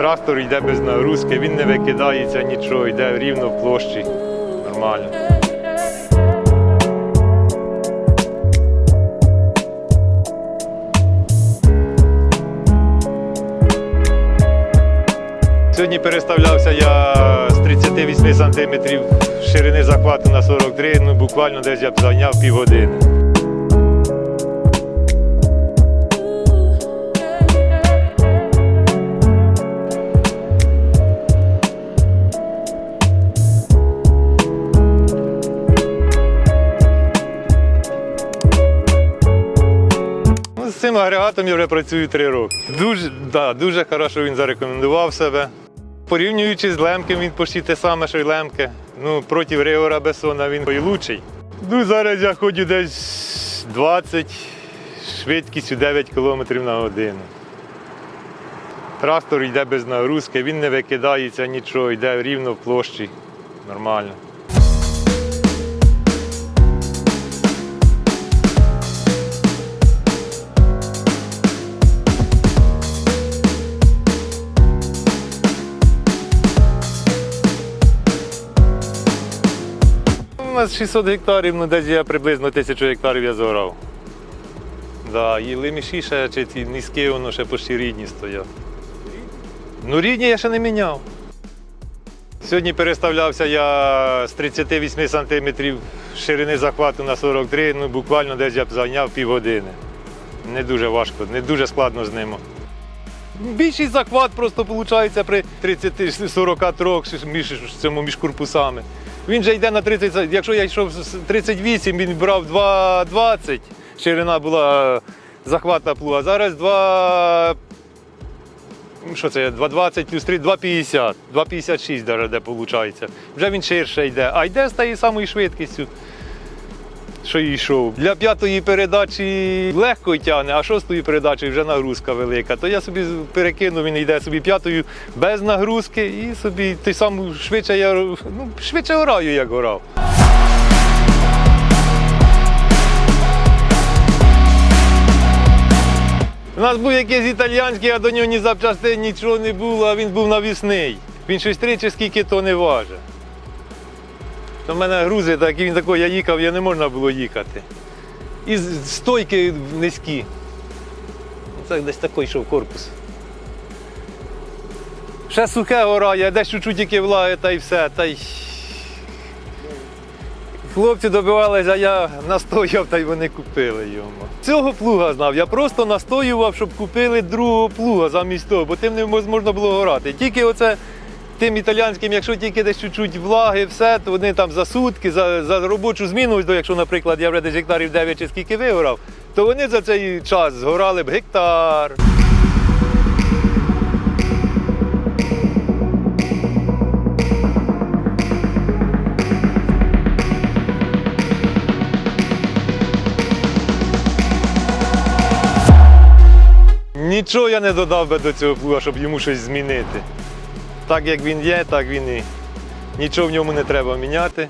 Трактор йде без нагрузки, він не викидається нічого, йде рівно в площі. Нормально. Сьогодні переставлявся я з 38 сантиметрів ширини захвату на 43, ну буквально десь я б зайняв півгодини. Цим агрегатом я вже працюю три роки. Дуже, да, дуже хорошо він зарекомендував себе. Порівнюючи з Лемком, він почти те саме, що й Лемке. Ну, проти Реора Бесона він лучший. Ну, зараз я ходжу десь 20, швидкістю 9 км на годину. Трактор йде без нагрузки, він не викидається нічого, йде рівно в площі. Нормально. Нас 600 гектарів, ну десь я приблизно 1000 гектарів я зорав. Да, і лиміші ще чи ті низькі, воно ще почти рідні стоять. Ну рідні я ще не міняв. Сьогодні переставлявся я з 38 сантиметрів ширини захвату на 43, ну буквально десь я б зайняв півгодини. Не дуже важко, не дуже складно з ним. Більший захват просто виходить при 30-43 між, між корпусами. Він же йде на 30, якщо я йшов з 38, він брав 2,20, ширина була захвата захватна плуга. Зараз 2, що це, 2,20 плюс 3, 2,50, 2,56 навіть де виходить. Вже він ширше йде, а йде з тією самою швидкістю що йшов. Для п'ятої передачі легко тягне, а шостої передачі вже нагрузка велика. То я собі перекину, він йде собі п'ятою без нагрузки і собі той сам швидше я ну, швидше ораю, як орав. У нас був якийсь італійський, а до нього ні запчастин, нічого не було, а він був навісний. Він щось три чи скільки то не важить. То в мене грузи такі, він такий, я їхав, я не можна було їхати. І стойки низькі. Це десь такий йшов корпус. Ще сухе орає, десь чуть-чуть тільки влаги, та й все. Та й... Хлопці добивалися, а я настояв, та й вони купили його. Цього плуга знав. Я просто настоював, щоб купили другого плуга замість того, бо тим не можна було горати. Тільки оце тим італійським, якщо тільки десь чуть-чуть влаги, все, то вони там за сутки, за, за робочу зміну, якщо, наприклад, я вже десь гектарів 9 чи скільки вигорав, то вони за цей час згорали б гектар. Нічого я не додав би до цього плуга, щоб йому щось змінити. Так як він є, так він і нічого в ньому не треба міняти.